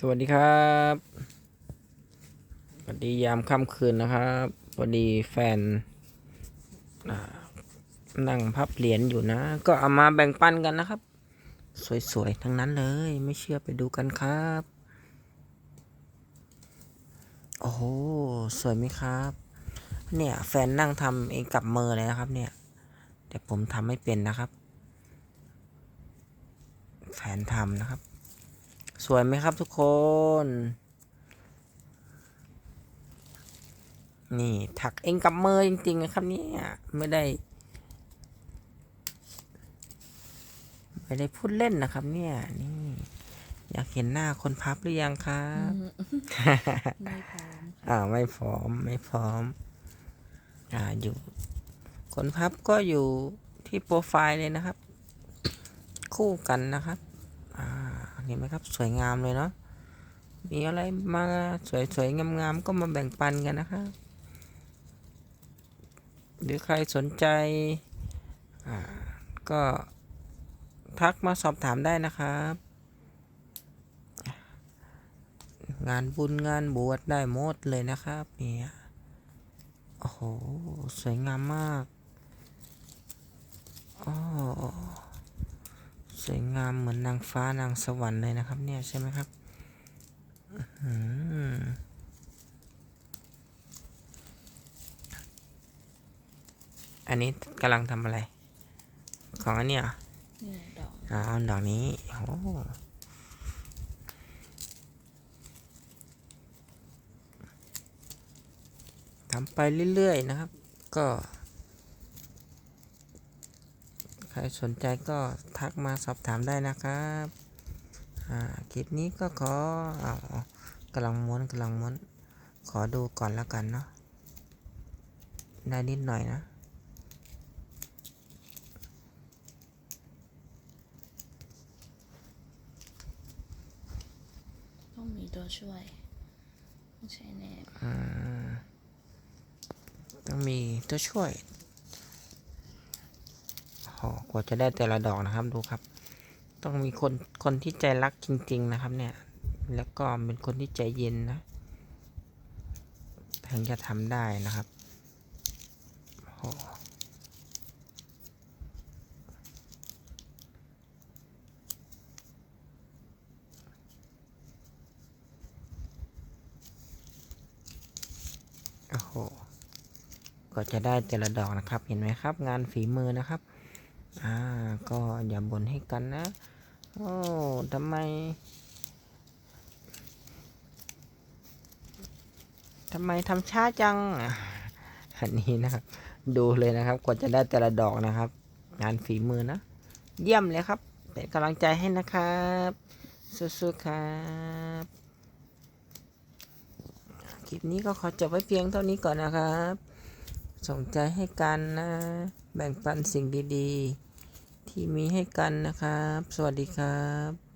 สวัสดีครับสวัสดียามค่ำคืนนะครับพอดีแฟนนั่งพับเหรียญอยู่นะ ก็เอามาแบ่งปันกันนะครับ สวยๆ ทั้งนั้นเลย ไม่เชื่อไปดูกันครับ โอ้โหสวยไหมครับ เนี่ยแฟนนั่งทำเองกับมือเลยนะครับ เนี่ยเดี๋ยวผมทำไม่เป็นนะครับ แฟนทำนะครับ สวยไหมครับทุกคน นี่ถักเองกับมือจริงๆนะครับเนี่ยไม่ได้ ไม่ได้พูดเล่นนะครับเนี่ยนี่อยากเห็นหน้าคนพับหรือยังครับไม่พร้อมอ่าไม่พร้อมไม่พร้อม อ่าอยู่ คนพับก็อยู่ที่โปรไฟล์เลยนะครับ คู่กันนะครับอ่าเห็นไหมครับ สวยงามเลยเนาะมีอะไรมาสวยๆงามๆก็มาแบ่งปันกันนะครับหรือใครสนใจก็ทักมาสอบถามได้นะครับ งานบุญงานบวชได้หมดเลยนะครับเนี่ยโอ้โห สวยงามมากอ๋อ สวยงามเหมือนนางฟ้านางสวรรค์เลยนะครับ เนี่ยใช่ไหมครับอื้อหืออันนี้กำลังทำอะไร ของอันเนี้ยเหรอเนี่ยดอกอ่าเอาดอกนี้โอ้ทำไปเรื่อยๆนะครับ ก็ ใครสนใจก็ทักมาสอบถามได้นะครับอ่าคลิปนี้ก็ขอเอากำลังม้วนกำลังม้วน ขอดูก่อนแล้วกันเนาะได้นิดหน่อยนะ ต้องมีตัวช่วยต้องใช้แนบอืมต้องมีตัวช่วย โอ้กว่าจะได้แต่ละดอกนะครับดูครับ ต้องมีคนคนที่ใจรักจริง ๆ นะครับ เนี่ย แล้วก็เป็นคนที่ใจเย็นนะถึงจะทำได้นะครับโอ้โอ้โห ก็จะได้แต่ละดอกนะครับ เห็นไหมครับ งานฝีมือนะครับ อ่า ก็อย่าบ่นให้กันนะ โอ้ทำไมทำไมทำช้าจัง อันนี้นะครับดูเลยนะครับ กว่าจะได้แต่ละดอกนะครับ งานฝีมือนะ เยี่ยมเลยครับ เป็นกำลังใจให้นะครับ สู้ๆครับ คลิปนี้ก็ขอจบไว้เพียงเท่านี้ก่อนนะครับ ส่งใจให้กันนะ แบ่งปันสิ่งดีๆ ที่มีให้กันนะครับ สวัสดีครับ